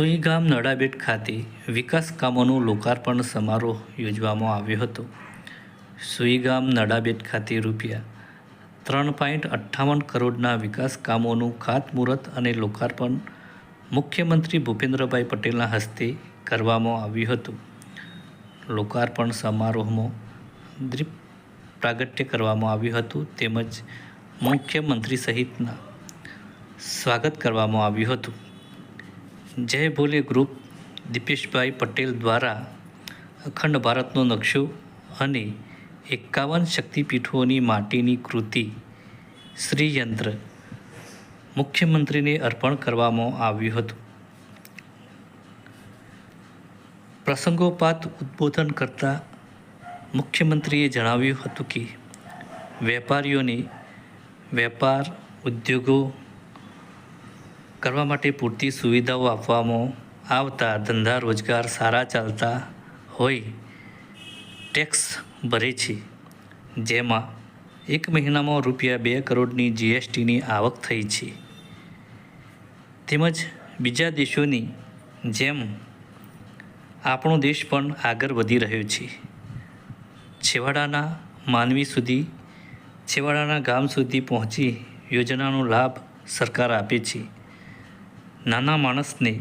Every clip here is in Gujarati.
સુઈગામ નડાબેટ ખાતે વિકાસ કામોનો લોકાર્પણ સમારોહ યોજવામાં આવ્યો હતો. સુઈગામ નડાબેટ ખાતે રૂપિયા ત્રણ પોઈન્ટ અઠ્ઠાવન કરોડના વિકાસ કામોનું ખાતમુહૂર્ત અને લોકાર્પણ મુખ્યમંત્રી ભૂપેન્દ્રભાઈ પટેલના હસ્તે કરવામાં આવ્યું હતું. લોકાર્પણ સમારોહમાં દ્રીપ પ્રાગટ્ય કરવામાં આવ્યું હતું તેમજ મુખ્યમંત્રી સહિતના સ્વાગત કરવામાં આવ્યું હતું. જય ભોલે ગ્રુપ દીપેશભાઈ પટેલ દ્વારા અખંડ ભારતનો નકશો અને એકાવન શક્તિપીઠોની માટીની કૃતિ શ્રીયંત્ર મુખ્યમંત્રીને અર્પણ કરવામાં આવ્યું હતું. પ્રસંગોપાત ઉદ્બોધન કરતા મુખ્યમંત્રીએ જણાવ્યું હતું કે, વેપારીઓને વેપાર ઉદ્યોગો કરવા માટે પૂરતી સુવિધાઓ આપવામાં આવતા ધંધા રોજગાર સારા ચાલતા હોય, ટેક્સ ભરે છે. જેમાં એક મહિનામાં રૂપિયા બે કરોડની જીએસટીની આવક થઈ છે. તેમજ બીજા દેશોની જેમ આપણો દેશ પણ આગળ વધી રહ્યો છે. છેવાડાના માનવી સુધી, છેવાડાના ગામ સુધી પહોંચી યોજનાનો લાભ સરકાર આપે છે. નાના માણસને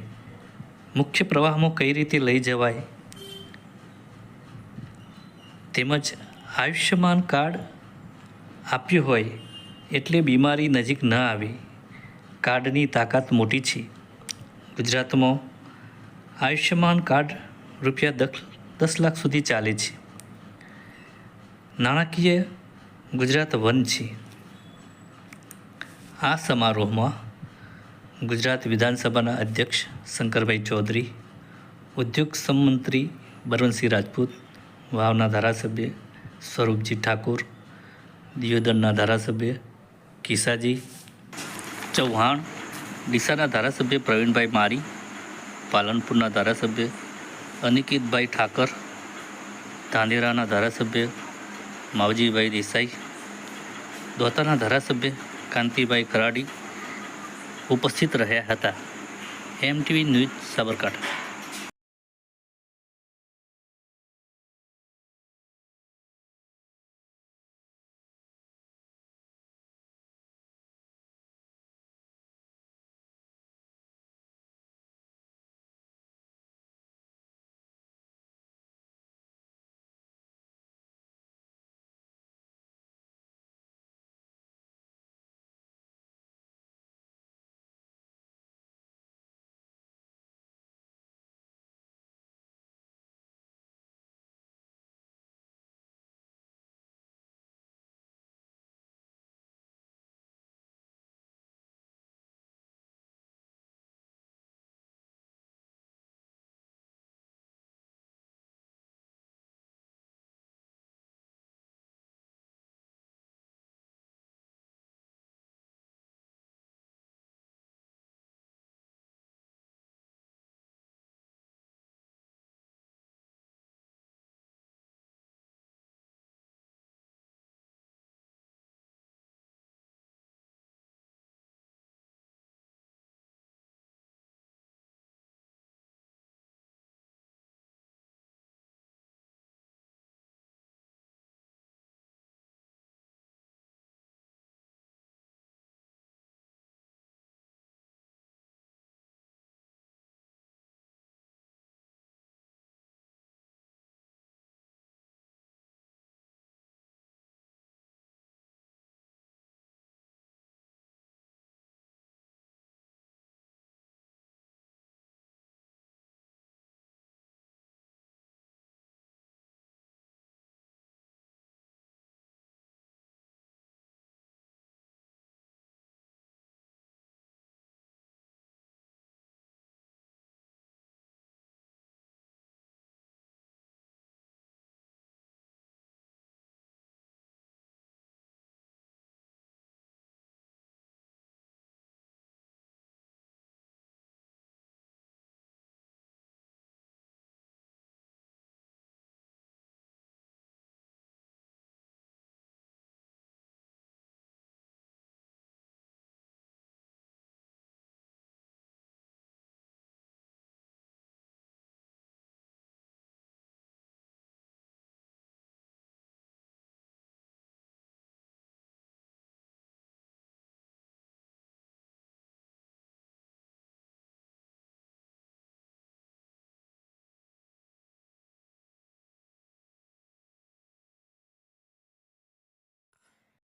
મુખ્ય પ્રવાહમાં કઈ રીતે લઈ જવાય? તેમજ આયુષ્યમાન કાર્ડ આપ્યું હોય એટલે બીમારી નજીક ન આવે. કાર્ડની તાકાત મોટી છે. ગુજરાતમાં આયુષ્યમાન કાર્ડ રૂપિયા દસ દસ લાખ સુધી ચાલે છે. નાણાકીય ગુજરાત વન છે. આ સમારોહમાં ગુજરાત વિધાનસભાના અધ્યક્ષ શંકરભાઈ ચૌધરી, ઉદ્યોગ સંમંત્રી બરવનસિંહ રાજપૂત, વાવના ધારાસભ્ય સ્વરૂપજી ઠાકોર, દિયોદરના ધારાસભ્ય કિસાજી ચૌહાણ, ડીસાના ધારાસભ્ય પ્રવીણભાઈ મારી, પાલનપુરના ધારાસભ્ય અનિકિતભાઈ ઠાકર ધાંધેરાના ધારાસભ્ય માવજીભાઈ દેસાઈ, દોતાના ધારાસભ્ય કાંતિભાઈ કરાડી ઉપસ્થિત રહ્યા હતા. MTV news Sabarkantha.